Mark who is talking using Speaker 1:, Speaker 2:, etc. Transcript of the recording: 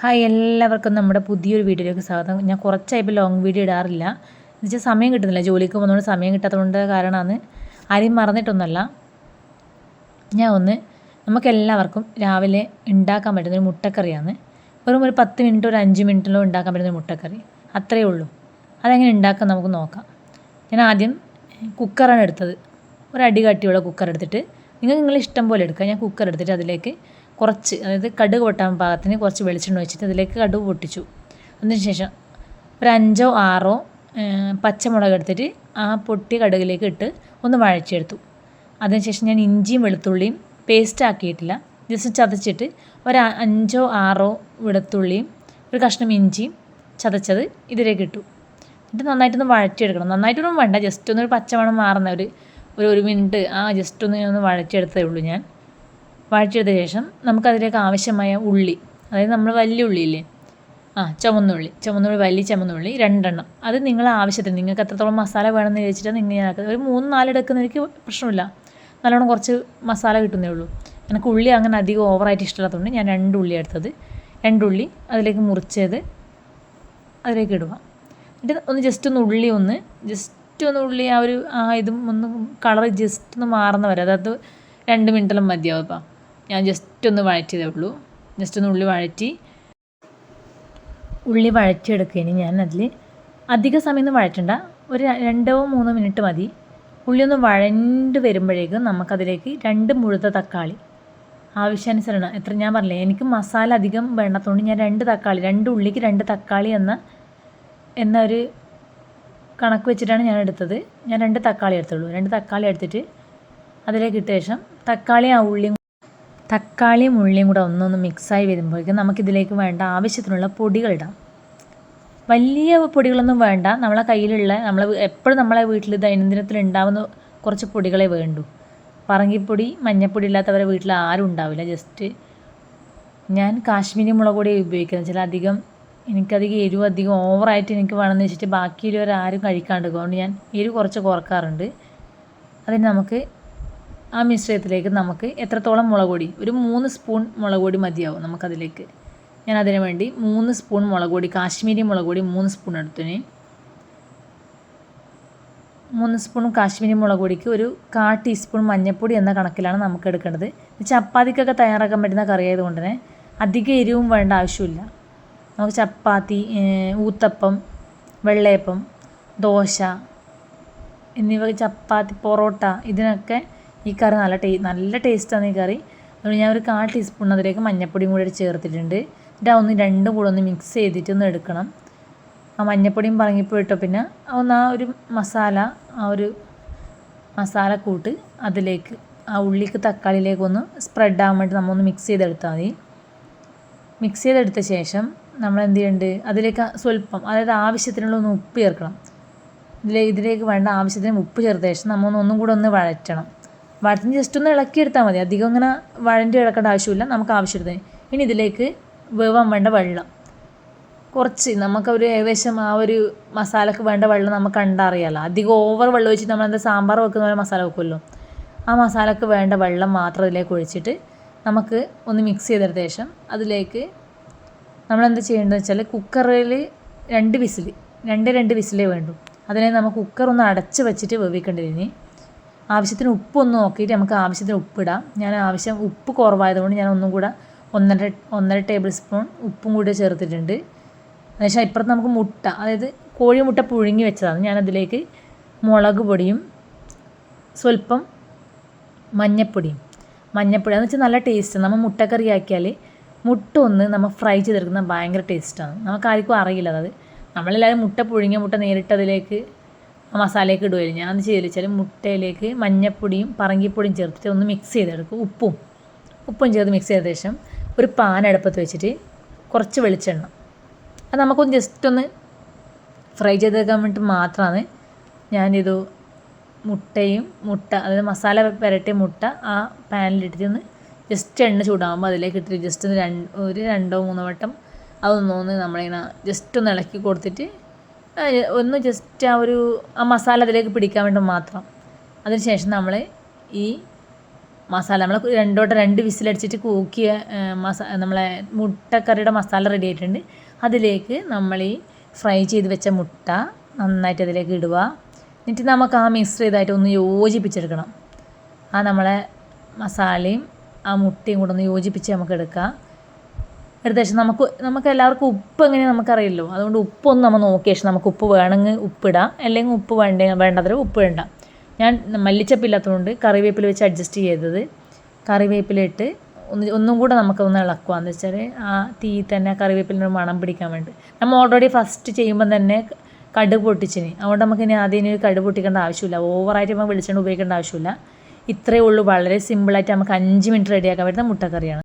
Speaker 1: Hi എല്ലാവർക്കും നമ്മുടെ പുതിയൊരു വീഡിയോയിലേക്ക് സ്വാഗതം. ഞാൻ കുറച്ചായപ്പോൾ ലോങ് വീഡിയോ ഇടാറില്ല. എന്നുവെച്ചാൽ സമയം കിട്ടുന്നില്ല. ജോലിക്ക് പോകുന്നതുകൊണ്ട് സമയം കിട്ടാത്തതുകൊണ്ട് കാരണമാണ്. ആരെയും മറന്നിട്ടൊന്നുമല്ല. ഞാൻ ഒന്ന് നമുക്കെല്ലാവർക്കും രാവിലെ ഉണ്ടാക്കാൻ പറ്റുന്ന ഒരു മുട്ടക്കറിയാണ്. വെറും ഒരു പത്ത് മിനിറ്റ് ഒരു അഞ്ച് മിനിറ്റിലോ ഉണ്ടാക്കാൻ പറ്റുന്ന ഒരു മുട്ടക്കറി. അത്രയേ ഉള്ളൂ. അതെങ്ങനെ ഉണ്ടാക്കാൻ നമുക്ക് നോക്കാം. ഞാൻ ആദ്യം കുക്കറാണ് എടുത്തത്. ഒരു അടി കട്ടിയുള്ള കുക്കർ എടുത്തിട്ട് നിങ്ങൾ നിങ്ങളിഷ്ടം പോലെ എടുക്കുക ഞാൻ കുക്കർ എടുത്തിട്ട് അതിലേക്ക് കുറച്ച് അതായത് കടുക് പൊട്ടാൻ പാകത്തിന് കുറച്ച് വെളിച്ചെണ്ണ ഒഴിച്ചിട്ട് അതിലേക്ക് കടുക് പൊട്ടിച്ചു. അതിനുശേഷം ഒരു അഞ്ചോ ആറോ പച്ചമുളക് എടുത്തിട്ട് ആ പൊട്ടി കടുകിലേക്ക് ഇട്ട് ഒന്ന് വഴച്ചെടുത്തു അതിനുശേഷം ഞാൻ ഇഞ്ചിയും വെളുത്തുള്ളിയും പേസ്റ്റ് ആക്കിയിട്ടില്ല. ജസ്റ്റ് ചതച്ചിട്ട് ഒരു അഞ്ചോ ആറോ വെളുത്തുള്ളിയും ഒരു കഷ്ണം ഇഞ്ചിയും ചതച്ചത് ഇതിലേക്ക് ഇട്ടു. എന്നിട്ട് നന്നായിട്ടൊന്ന് വഴറ്റിയെടുക്കണം. നന്നായിട്ടൊന്നും വേണ്ട ജസ്റ്റ് ഒന്ന് പച്ചമണം മാറുന്ന ഒരു ഒരു ഒരു മിനിറ്റ് ആ ജസ്റ്റ് ഒന്ന് ഒന്ന് വഴറ്റിയെടുത്തേ ഉള്ളൂ ഞാൻ. വഴറ്റിയെടുത്ത ശേഷം നമുക്കതിലേക്ക് ആവശ്യമായ ഉള്ളി അതായത് നമ്മൾ വലിയ ഉള്ളിയില്ലേ? ആ ചുമന്നുള്ളി ചുമന്നുള്ളി വലിയ ചുമന്നുള്ളി രണ്ടെണ്ണം. അത് നിങ്ങളെ ആവശ്യത്തിന് നിങ്ങൾക്ക് എത്രത്തോളം മസാല വേണമെന്ന് ചോദിച്ചിട്ട് നിങ്ങൾ ഞാൻ ഒരു മൂന്ന് നാല് എടുക്കുന്ന എനിക്ക് പ്രശ്നമില്ല. നല്ലോണം കുറച്ച് മസാല കിട്ടുന്നേ ഉള്ളൂ. എനിക്ക് ഉള്ളി അങ്ങനെ അധികം ഓവറായിട്ട് ഇഷ്ടമില്ലാത്തതുകൊണ്ട് ഞാൻ രണ്ട് ഉള്ളി എടുത്തത്. രണ്ടുള്ളി അതിലേക്ക് മുറിച്ചത് അതിലേക്ക് ഇടുക. എന്നിട്ട് ഒന്ന് ജസ്റ്റ് ഒന്ന് ഉള്ളി ഒന്ന് ജസ്റ്റ് ഒന്ന് ഉള്ളി ആ ഒരു ആ ഇതും ഒന്ന് കളർ ജസ്റ്റ് ഒന്ന് മാറുന്ന വരെ അതായത് രണ്ട് മിനിറ്റെല്ലാം മതിയാവും ഇപ്പം. ഞാൻ ജസ്റ്റ് ഒന്ന് വഴറ്റിയതേ ഉള്ളൂ. ജസ്റ്റ് ഒന്ന് ഉള്ളി വഴറ്റി. ഉള്ളി വഴറ്റിയെടുക്കുകയാണ് ഞാൻ അതിൽ അധിക സമയം വഴറ്റണ്ട. ഒരു രണ്ടോ മൂന്നോ മിനിറ്റ് മതി. ഉള്ളി ഒന്ന് വഴണ്ട് വരുമ്പോഴേക്കും നമുക്കതിലേക്ക് രണ്ട് മുഴുത്ത തക്കാളി ആവശ്യാനുസരണം. എത്ര ഞാൻ പറഞ്ഞില്ലേ? എനിക്ക് മസാല അധികം വേണ്ടതുകൊണ്ട് ഞാൻ രണ്ട് തക്കാളി രണ്ട് ഉള്ളിക്ക് രണ്ട് തക്കാളി എന്ന എന്നൊരു കണക്ക് വെച്ചിട്ടാണ് ഞാൻ എടുത്തത്. ഞാൻ രണ്ട് തക്കാളി എടുത്തുള്ളൂ. രണ്ട് തക്കാളി എടുത്തിട്ട് അതിലേക്ക് ഇട്ട ശേഷം തക്കാളി ആ ഉള്ളിയും തക്കാളിയും ഉള്ളിയും കൂടെ ഒന്നൊന്ന് മിക്സായി വരുമ്പോഴേക്കും നമുക്കിതിലേക്ക് വേണ്ട ആവശ്യത്തിനുള്ള പൊടികളിടാം വലിയ പൊടികളൊന്നും വേണ്ട. നമ്മളെ കയ്യിലുള്ള നമ്മൾ എപ്പോഴും നമ്മളെ വീട്ടിൽ ദൈനംദിനത്തിൽ ഉണ്ടാവുന്ന കുറച്ച് പൊടികളെ വേണ്ടൂ. പറങ്കിപ്പൊടി മഞ്ഞപ്പൊടി ഇല്ലാത്തവരെ വീട്ടിൽ ആരും ഉണ്ടാവില്ല. ജസ്റ്റ് ഞാൻ കാശ്മീരി മുളക് പൊടി ഉപയോഗിക്കുന്നത്. വെച്ചാൽ അധികം എനിക്കധികം എരിവ് അധികം ഓവറായിട്ട് എനിക്ക് വേണമെന്ന് വെച്ചിട്ട് ബാക്കിയുള്ളവർ ആരും കഴിക്കാണ്ട്. അതുകൊണ്ട് ഞാൻ എരിവ് കുറച്ച് കുറക്കാറുണ്ട് അതിന് നമുക്ക് ആ മിശ്രിതത്തിലേക്ക് നമുക്ക് എത്രത്തോളം മുളക് പൊടി ഒരു മൂന്ന് സ്പൂൺ മുളക് പൊടി മതിയാവും നമുക്കതിലേക്ക്. ഞാൻ അതിനു വേണ്ടി മൂന്ന് സ്പൂൺ മുളക് പൊടി കാശ്മീരി മുളക് പൊടി മൂന്ന് സ്പൂൺ എടുത്തിന്. മൂന്ന് സ്പൂൺ കാശ്മീരി മുളക് പൊടിക്ക് ഒരു കാ ടീസ്പൂൺ മഞ്ഞൾപ്പൊടി എന്ന കണക്കിലാണ് നമുക്ക് എടുക്കേണ്ടത്. ചപ്പാത്തിക്കൊക്കെ തയ്യാറാക്കാൻ പറ്റുന്ന കറി ആയതുകൊണ്ട് തന്നെ അധികം എരിവും വേണ്ട ആവശ്യമില്ല. നമുക്ക് ചപ്പാത്തി ഊത്തപ്പം വെള്ളയപ്പം ദോശ എന്നിവ ചപ്പാത്തി പൊറോട്ട ഇതിനൊക്കെ ഈ കറി നല്ല ടേ നല്ല ടേസ്റ്റാണ് ഈ കറി. അതുകൊണ്ട് ഞാൻ ഒരു കാൽ ടീസ്പൂൺ അതിലേക്ക് മഞ്ഞപ്പൊടിയും കൂടി ചേർത്തിട്ടുണ്ട്. എന്നിട്ട് ഒന്ന് രണ്ടും കൂടെ ഒന്ന് മിക്സ് ചെയ്തിട്ട് ഒന്ന് എടുക്കണം. ആ മഞ്ഞൾപ്പൊടിയും പറങ്ങിപ്പോൾ ഇട്ടോ പിന്നെ. ഒന്ന് ആ ഒരു മസാല ആ ഒരു മസാല കൂട്ട് അതിലേക്ക് ആ ഉള്ളിക്ക് തക്കാളിയിലേക്ക് ഒന്ന് സ്പ്രെഡ് ആകാൻ വേണ്ടി നമ്മൊന്ന് മിക്സ് ചെയ്തെടുത്താൽ മതി. മിക്സ് ചെയ്തെടുത്ത ശേഷം നമ്മൾ എന്ത് ചെയ്യുന്നുണ്ട് അതിലേക്ക് സ്വല്പം അതായത് ആവശ്യത്തിനുള്ള ഒന്ന് ഉപ്പ് ചേർക്കണം. ഇതിലെ ഇതിലേക്ക് വേണ്ട ആവശ്യത്തിന് ഉപ്പ് ചേർത്ത ശേഷം നമ്മൊന്ന് ഒന്നും കൂടെ ഒന്ന് വഴറ്റണം. വഴറ്റിന് ജസ്റ്റ് ഒന്ന് ഇളക്കിയെടുത്താൽ മതി. അധികം ഇങ്ങനെ വഴണ്ടി ഇളക്കേണ്ട ആവശ്യമില്ല. നമുക്ക് ആവശ്യത്തിന് ഇനി ഇതിലേക്ക് വേവാൻ വേണ്ട വെള്ളം. കുറച്ച് നമുക്കൊരു ഏകദേശം ആ ഒരു മസാലക്ക് വേണ്ട വെള്ളം നമുക്ക് കണ്ടറിയാലോ. അധികം ഓവർ വെള്ളം ഒഴിച്ചിട്ട് നമ്മളെന്താ സാമ്പാർ വെക്കുന്ന പോലെ മസാല വെക്കുമല്ലോ. ആ മസാലക്ക് വേണ്ട വെള്ളം മാത്രം ഇതിലേക്ക് ഒഴിച്ചിട്ട് നമുക്ക് ഒന്ന് മിക്സ് ചെയ്തെടുത്ത ശേഷം അതിലേക്ക് നമ്മളെന്താ ചെയ്യേണ്ടതെന്ന് വെച്ചാൽ കുക്കറിൽ രണ്ട് വിസിൽ രണ്ട് രണ്ട് വിസിലേ വേണ്ടു. അതിനെ നമുക്ക് കുക്കർ ഒന്ന് അടച്ച് വെച്ചിട്ട് വേവിക്കേണ്ടതിന് ആവശ്യത്തിന് ഉപ്പ് ഒന്ന് നോക്കിയിട്ട് നമുക്ക് ആവശ്യത്തിന് ഉപ്പിടാം. ഞാൻ ആവശ്യം ഉപ്പ് കുറവായതുകൊണ്ട് ഞാൻ ഒന്നും കൂടെ ഒന്നര ഒന്നര ടേബിൾ സ്പൂൺ ഉപ്പും കൂടി ചേർത്തിട്ടുണ്ട്. എന്നുവെച്ചാൽ ഇപ്പുറത്ത് നമുക്ക് മുട്ട അതായത് കോഴിമുട്ട പുഴുങ്ങി വെച്ചതാണ്. ഞാനതിലേക്ക് മുളക് പൊടിയും സ്വല്പം മഞ്ഞപ്പൊടിയും. മഞ്ഞപ്പൊടി എന്ന് വെച്ചാൽ നല്ല ടേസ്റ്റ് നമ്മൾ മുട്ടക്കറി ആക്കിയാൽ മുട്ട ഒന്ന് നമ്മൾ ഫ്രൈ ചെയ്തെടുക്കുന്ന ഭയങ്കര ടേസ്റ്റാണ് നമുക്കാർക്കും അറിയില്ല അത്. നമ്മളെല്ലാവരും മുട്ട പുഴുങ്ങിയ മുട്ട നേരിട്ട് അതിലേക്ക് ആ മസാലയൊക്കെ ഇടുമായിരുന്നു ഞാൻ ചെയ്തില്ല. വെച്ചാൽ മുട്ടയിലേക്ക് മഞ്ഞപ്പൊടിയും പറങ്കിപ്പൊടിയും ചേർത്തിട്ട് ഒന്ന് മിക്സ് ചെയ്തെടുക്കും. ഉപ്പും ഉപ്പും ചേർത്ത് മിക്സ് ചെയ്ത ശേഷം ഒരു പാൻ അടുപ്പത്ത് വെച്ചിട്ട് കുറച്ച് വെളിച്ചെണ്ണ. അത് നമുക്കൊന്ന് ജസ്റ്റ് ഒന്ന് ഫ്രൈ ചെയ്തെടുക്കാൻ വേണ്ടി മാത്രമാണ് ഞാനിത് മുട്ടയും മുട്ട അതായത് മസാല പുരട്ടിയ മുട്ട ആ പാനിലിട്ടിട്ട് ഒന്ന് ജസ്റ്റ് എണ്ണ ചൂടാകുമ്പോൾ അതിലേക്ക് ഇട്ടിട്ട് ജസ്റ്റ് ഒന്ന് രണ്ട് ഒരു രണ്ടോ മൂന്നോ വട്ടം അതൊന്നൊന്ന് നമ്മളിങ്ങനെ ജസ്റ്റ് ഒന്ന് ഇളക്കി കൊടുത്തിട്ട് ഒന്ന് ജസ്റ്റ് ആ ഒരു ആ മസാല അതിലേക്ക് പിടിക്കാൻ വേണ്ടി മാത്രം. അതിനുശേഷം നമ്മൾ ഈ മസാല നമ്മൾ രണ്ടോട്ട് രണ്ട് വിസിലടിച്ചിട്ട് കൂക്കിയ മസാ നമ്മളെ മുട്ടക്കറിയുടെ മസാല റെഡി ആയിട്ടുണ്ട്. അതിലേക്ക് നമ്മൾ ഈ ഫ്രൈ ചെയ്ത് വെച്ച മുട്ട നന്നായിട്ട് അതിലേക്ക് ഇടുക. എന്നിട്ട് നമുക്ക് ആ മിക്സ് ചെയ്തായിട്ട് ഒന്ന് യോജിപ്പിച്ചെടുക്കണം. ആ നമ്മളെ മസാലയും ആ മുട്ടയും കൂടെ ഒന്ന് യോജിപ്പിച്ച് നമുക്ക് എടുക്കാം. ശേഷം നമുക്ക് നമുക്ക് എല്ലാവർക്കും ഉപ്പ് എങ്ങനെയാണ് നമുക്കറിയില്ലോ. അതുകൊണ്ട് ഉപ്പൊന്നും നമ്മൾ നോക്കിയ ശേഷം നമുക്ക് ഉപ്പ് വേണമെങ്കിൽ ഉപ്പിടാം. അല്ലെങ്കിൽ ഉപ്പ് വേണ്ട വേണ്ടത്ര ഉപ്പ് വേണ്ട ഞാൻ മല്ലിച്ചപ്പില്ലാത്തതുകൊണ്ട് കറിവേപ്പില വെച്ച് അഡ്ജസ്റ്റ് ചെയ്തത്. കറിവേപ്പില ഇട്ട് ഒന്ന് ഒന്നും കൂടെ നമുക്കൊന്ന് ഇളക്കുക എന്ന് വെച്ചാൽ ആ തീ തന്നെ കറിവേപ്പിലിന് മണം പിടിക്കാൻ വേണ്ടി. നമ്മൾ ഓൾറെഡി ഫസ്റ്റ് ചെയ്യുമ്പം തന്നെ കടുക് പൊട്ടിച്ചിന്. അതുകൊണ്ട് നമുക്ക് ഇനി ആദ്യം ഇനി കടുക് പൊട്ടിക്കേണ്ട ആവശ്യമില്ല. ഓവറായിട്ട് നമ്മൾ വെളിച്ചെണ്ണ ഉപയോഗിക്കേണ്ട ആവശ്യമില്ല. ഇത്രയേ ഉള്ളൂ. വളരെ സിമ്പിളായിട്ട് നമുക്ക് അഞ്ച് മിനിറ്റ് റെഡിയാക്കാൻ പറ്റുന്ന മുട്ടക്കറിയാണ്.